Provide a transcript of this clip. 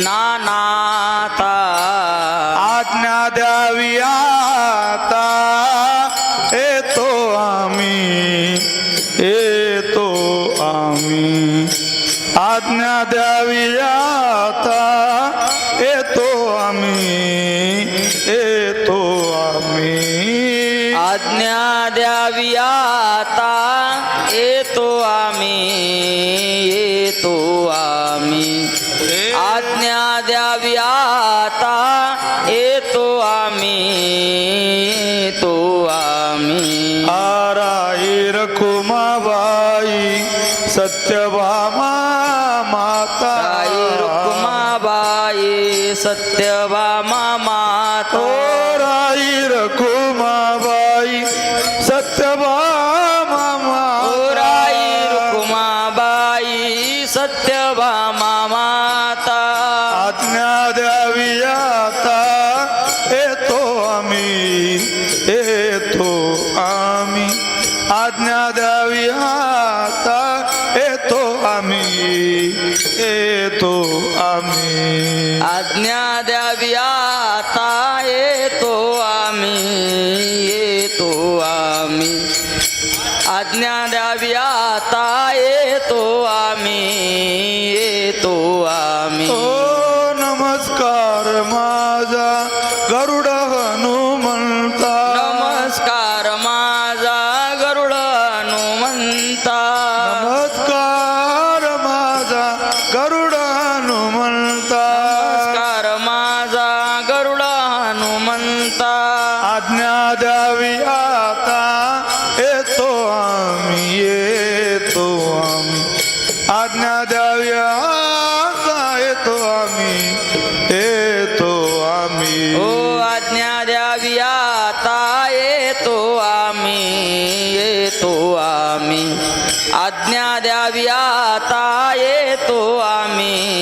नानाता। आज्ञा द्यावी आता। येतो आम्ही। येतो आम्ही। आज्ञा द्यावी आता। येतो आम्ही। येतो आम्ही। आज्ञा द्यावी आता। येतो आम्ही। येतो आम्ही आज्ञा द्यावी आता. येतो आम्ही येतो आम्ही. आराई रखुमाबाई सत्यभामा माता. रुक्माबाई सत्यभामा मातो. सत्यभामा माता आज्ञा द्यावी आता. येतो आम्ही येतो आम्ही. आज्ञा द्यावी आता. येतो आम्ही येतो आम्ही. आज्ञा द्यावी आज्ञा द्यावी आता येतो आम्ही येतो आम्ही. ओ नमस्कार माझा गरुड हनुमंता. नमस्कार माझा गरुड हनुमंता. नमस्कार माझा गरुड हनुमंता. नमस्कार माझा गरुड हनुमंता. आज्ञा द्यावी आज्ञा द्याव्या आता येतो आम्ही. येतो आम्ही. ओ आज्ञा द्यावी आता येतो आम्ही. येतो आम्ही. आज्ञा द्यावी आता येतो आम्ही.